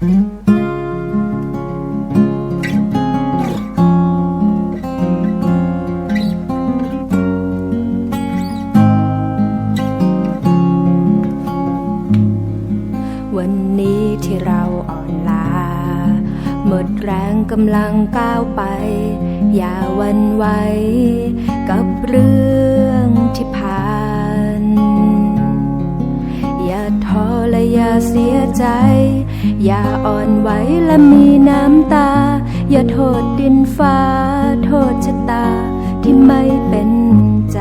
วันนี้ที่เราอ่อนล้าหมดแรงกำลังก้าวไป อย่าวันไหวกับเรื่อง อย่าเสียใจ อย่าอ่อนไหวและมีน้ำตา อย่าโทษดินฟ้า โทษชะตาที่ไม่เป็นใจ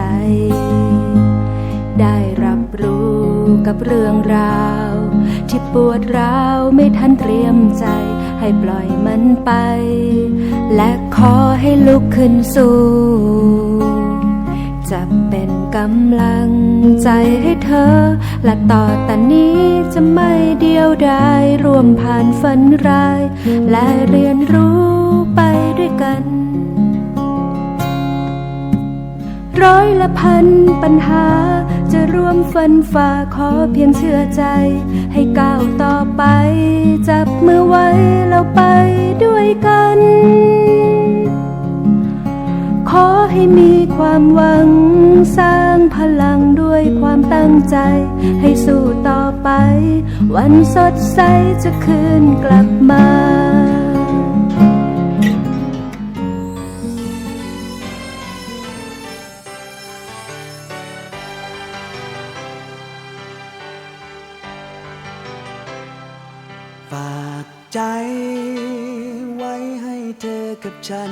ได้รับรู้กับเรื่องราว ที่ปวดร้าวไม่ทันเตรียมใจ ให้ปล่อยมันไป และขอให้ลุกขึ้นสู้จะเป็น กำลังใจให้เธอ และต่อแต่นี้จะไม่เดียวดายร่วมผ่านฝันร้าย และเรียนรู้ไปด้วยกัน ร้อยละพันปัญหา จะร่วมฟันฝ่าขอเพียงเชื่อใจ ให้ก้าวต่อไป จับมือไว้แล้วไปด้วยกัน ขอให้มีความหวัง สร้างพลังด้วยความตั้งใจ ให้สู้ต่อไป วันสดใสจะคืนกลับมาฝากใจไว้ให้เธอกับฉัน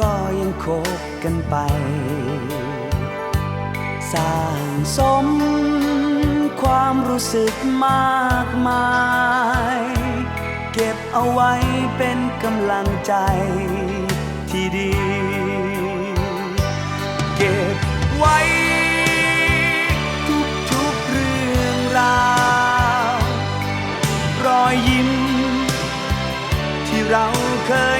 ก็ยังคบกันไป สร้างสมความรู้สึกมากมาย เก็บเอาไว้เป็นกำลังใจที่ดี เก็บไว้ทุกๆเรื่องราว รอยยิ้มที่เราเคย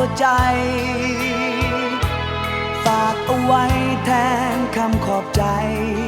หัวใจ ฝากเอาไว้แทนคำขอบใจจ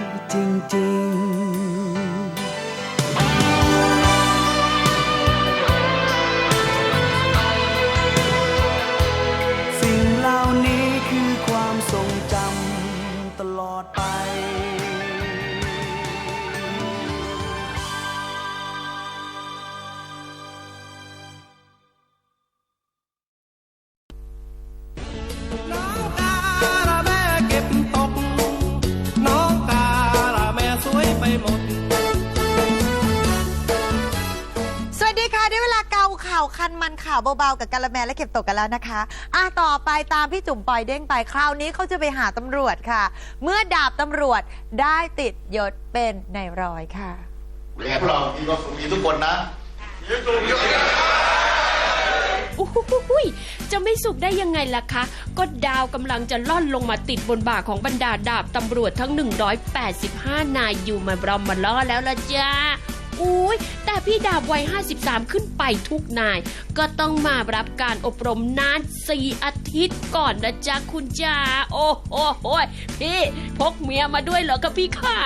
ข่าวคันมันข่าวเบาๆกับกาละแมและเก็บตกกันแล้วนะคะอะต่อไปตามพี่จุ๋มปล่อยเด้งไปคราวนี้เขาจะไปหาตำรวจค่ะ เมื่อดาบตำรวจได้ติดยศเป็นนายร้อยค่ะยังไงพวกเรามีความสุขดีทุกคนนะโอ้โหยจะไม่สุขได้ยังไงล่ะคะ ก็ดาวกำลังจะล่อนลงมาติดบนบ่าของบรรดาดาบตำรวจทั้ง 185 นายอยู่มาบรอมมาล้อแล้วละจ้า อุ้ยแต่พี่ดาบวัย 53 ขึ้นไปทุกนาย ก็ต้องมารับการอบรมนาน4อาทิตย์ก่อนนะจ๊ะคุณจ้าโอ้โหโหยพี่พกเมียมาด้วยเหรอคะพี่ขา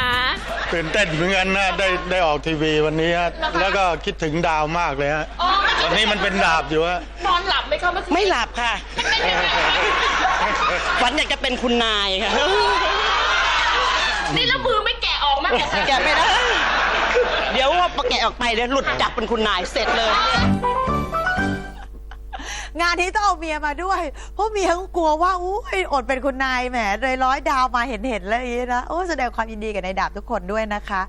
ตื่นเต้นเหมือนกันนะได้ได้ออกทีวีวันนี้ฮะแล้วก็คิดถึงดาวมากเลยฮะตอนนี้มันเป็นดาบอยู่ฮะนอนหลับไหมคะเมื่อคืนไม่หลับค่ะฝันอยากจะเป็นคุณนายค่ะนี่แล้วมือไม่แกะออกมั้งแกะไม่ได้ เดี๋ยวว่าแกะออกไปเดี๋ยวหลุดจับเป็นคุณนายเสร็จเลย งานนี้ต้องเอาเมียมาด้วย เพราะเมียก็กลัวว่าอุ้ยอดเป็นคุณนายแหมเลยร้อยดาวมาเห็นเห็นๆแล้วอย่างนี้นะโอ้แสดงความยินดีกับนายดาบทุกคนด้วยนะคะ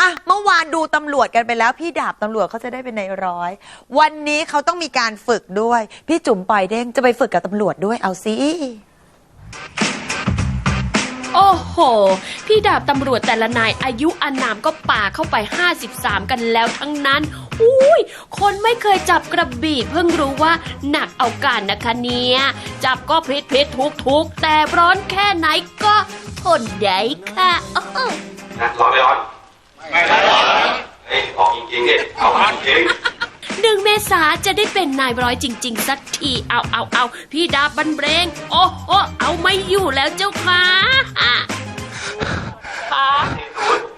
อะเมื่อวานดูตำรวจกันไปแล้วพี่ดาบตำรวจเขาจะได้เป็นนายร้อย วันนี้เขาต้องมีการฝึกด้วย พี่จุ๋มปล่อยเด้งจะไปฝึกกับตำรวจด้วยเอาสิ โอ้โห พี่ดาบตำรวจแต่ละนายอายุอานามก็ป่าเข้าไป 53 กันแล้วทั้งนั้นอุ้ย คนไม่เคยจับกระบี่เพิ่งรู้ว่าหนักเอาการนะคะเนี่ย จับก็พลิดพลิดทุกทุกแต่ร้อนแค่ไหนก็ทนได้ค่ะอ้าร้อนไม่ร้อน ไม่ร้อนเฮ้ยออกจริงๆดิเอาจริง หนึ่งเมษาจะได้เป็นนายร้อยจริง ๆ สักทีเอาเอาเอาพี่ดาบบันเบรงโอ้โหเอาไม่อยู่แล้วเจ้าค่ะค่ะ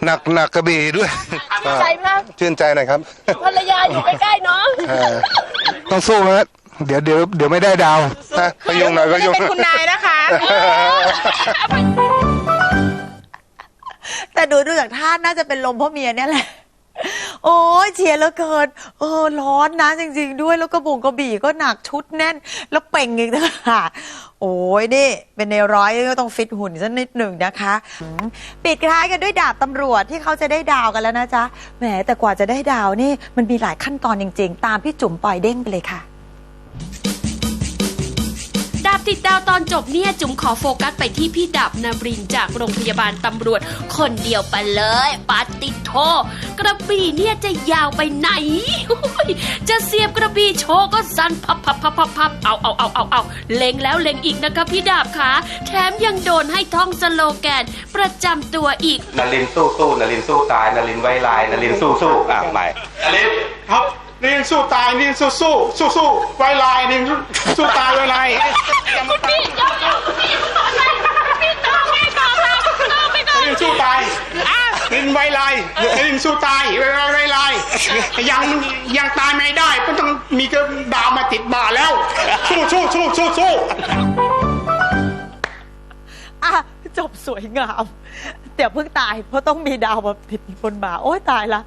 หนักหนักกระบี่ด้วยใจมากชื่นใจหน่อยครับภรรยาอยู่ใกล้ๆเนาะเออต้องสู้ฮะเดี๋ยวเดี๋ยวเดี๋ยวไม่ได้ดาวนะพยุงหน่อยพยุงเป็นคุณนายนะคะ แต่ดูดูจากท่าน่าจะเป็นลมเพราะเมียเนี่ยแหละ โอ้ยเชียร์แล้วเกินเออร้อนนะจริง ๆ ด้วยแล้วกระบุงกระบี่ก็หนักชุดแน่น แล้วเป่งอีกต่างหากโอ้ยนี่เป็นในร้อยก็ต้องฟิตหุ่นสักนิดหนึ่งนะคะอืมปิดท้ายกันด้วยดาบตำรวจที่เขาจะได้ดาวกันแล้วนะจ๊ะแหมแต่กว่าจะได้ดาวนี่มันมีหลายขั้นตอนจริง ๆ ตามพี่จุ๋มปล่อยเด้งไปเลยค่ะาบติดดาวตอนจบเนี่ย จุ๋มขอโฟกัสไปที่พี่ดาบนาบรินจากโรงพยาบาลตำรวจ คนเดียวไปเลยปาติโทกระบี่เนี่ยจะยาวไปไหนโอ้ยจะเสียบกระบี่โชว์ก็สั้นพับพับพับพับพับเอาเอาเอาเอาเอาเล็งแล้วเล็งอีกนะคะพี่ดาบขาแถมยังโดนให้ท่องสโลแกนประจำตัวอีกๆนารินสู้สู้นารินสู้ตายนารินไว้ลายนารินสู้สู้อะใหม่นารินครับ นี่สู้ตายนี่สู้สู้สู้สู้ไวลายนี่สู้ตายไวลายลินสู้ตายลินไวไลลินสู้ตายไวไวไวไลยังยังตายไม่ได้ก็ต้องมีกระดาวมาติดบ่าแล้ว สู้สู้สู้สู้สู้อะจบสวยงามเดี๋ยวเพิ่งตายเพราะต้องมีดาวมาติดบนบ่าโอ้ยตายละ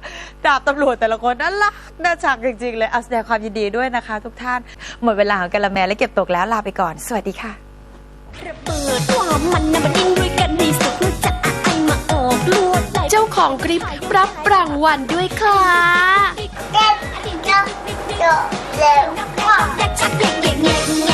ดาบตำรวจแต่ละคนน่ารักน่าชังจริง ๆ เลยเอาแสดงความยินดีด้วยนะคะ ทุกท่าน หมดเวลาของกะละแมและเก็บตกแล้วลาไปก่อน สวัสดีค่ะระเบิดความมันนะมันดิ้นด้วยกันในสุดจะไอมาออกลวดลายเจ้าของคลิปรับรางวัลด้วยค่ะเต้นเต้นเต้นเต้นเต้นเต้นเต้นเต้นเต้น